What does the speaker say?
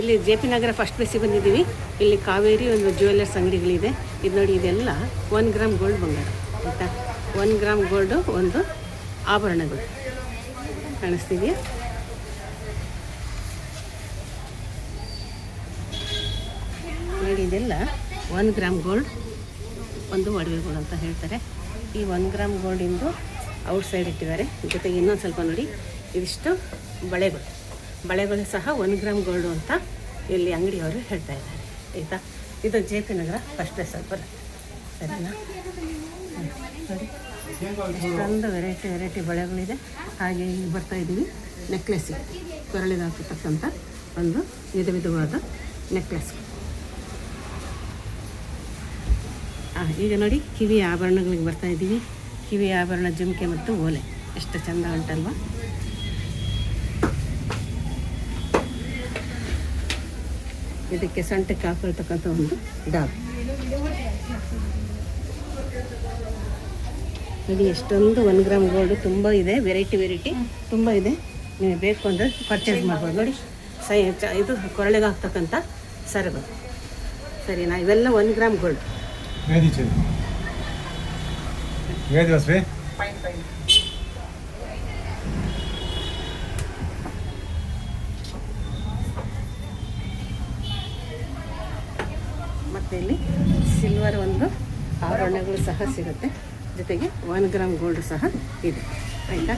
ಇಲ್ಲಿ J P Nagar first ಪ್ಲೇಸಿಗೆ ಬಂದಿದ್ದೀವಿ. ಇಲ್ಲಿ ಕಾವೇರಿ ಒಂದು ಜ್ಯುವೆಲ್ಲರ್ಸ್ ಅಂಗಡಿಗಳಿದೆ. ಇದು ನೋಡಿ ಇದೆಲ್ಲ ಒನ್ ಗ್ರಾಮ್ ಗೋಲ್ಡ್ ಬಂಗಾರ, ಆಯಿತಾ? ಒನ್ ಗ್ರಾಮ್ ಗೋಲ್ಡು ಒಂದು ಆಭರಣಗಳು. ಕಾಣಿಸ್ತಿದೆಯಾ? ನೋಡಿ ಇದೆಲ್ಲ ಒನ್ ಗ್ರಾಮ್ ಗೋಲ್ಡ್ ಒಂದು ಒಡವೆಗಳು ಅಂತ ಹೇಳ್ತಾರೆ. ಈ ಒನ್ ಗ್ರಾಮ್ ಗೋಲ್ಡಿಂದು ಔಟ್ ಸೈಡ್ ಇಟ್ಟಿದ್ದಾರೆ. ಜೊತೆಗೆ ಇನ್ನೊಂದು ಸ್ವಲ್ಪ ನೋಡಿ, ಇದಿಷ್ಟು ಬಳೆಗಳು ಬಳೆಗಳು ಸಹ ಒನ್ ಗ್ರಾಮ್ ಗೋಲ್ಡು ಅಂತ ಇಲ್ಲಿ ಅಂಗಡಿಯವರು ಹೇಳ್ತಾ ಇದ್ದಾರೆ. ಆಯಿತಾ? ಇದು J P Nagar first place ಅಲ್ಲಿ ಬರುತ್ತೆ ಸರಿನಾ. ನೋಡಿ ವೆರೈಟಿ ವೆರೈಟಿ ಬಳೆಗಳಿದೆ. ಹಾಗೆ ಇಲ್ಲಿ ಬರ್ತಾ ಇದ್ದೀವಿ. ನೆಕ್ಲೆಸ್ ಕೊರಳಿಗೆ ಹಾಕತಕ್ಕಂಥ ಒಂದು ವಿಧ ವಿಧವಾದ ನೆಕ್ಲೆಸ್ ಈಗ ನೋಡಿ, ಕಿವಿ ಆಭರಣಗಳಿಗೆ ಬರ್ತಾ ಇದ್ದೀವಿ. ಕಿವಿ ಆಭರಣ ಜುಮ್ಕೆ ಮತ್ತು ಓಲೆ. ಎಷ್ಟು ಚಂದ ಉಂಟಲ್ವಾ? ಇದಕ್ಕೆ ಸೊಂಟಕ್ಕೆ ಹಾಕೊಳ್ತಕ್ಕಂಥ ಒಂದು ಡಾಬ್. ನೋಡಿ ಎಷ್ಟೊಂದು ಒನ್ ಗ್ರಾಮ್ ಗೋಲ್ಡ್ ತುಂಬ ಇದೆ ವೆರೈಟಿ ವೆರೈಟಿ ತುಂಬ ಇದೆ. ನೀವು ಬೇಕು ಅಂದರೆ ಪರ್ಚೇಸ್ ಮಾಡ್ಬೋದು. ನೋಡಿ ಸೈ ಚ ಇದು ಕೊರಳಿಗೆ ಹಾಕ್ತಕ್ಕಂಥ ಸರಿ ಸರಿನಾ? ಇವೆಲ್ಲ ಒನ್ ಗ್ರಾಮ್ ಗೋಲ್ಡ್ ಮತ್ತು ಇಲ್ಲಿ ಸಿಲ್ವರ್ ಒಂದು ಆಭರಣಗಳು ಸಹ ಸಿಗುತ್ತೆ. ಜೊತೆಗೆ ಒನ್ ಗ್ರಾಮ್ ಗೋಲ್ಡ್ ಸಹ ಇದೆ. ಆಯಿತಾ?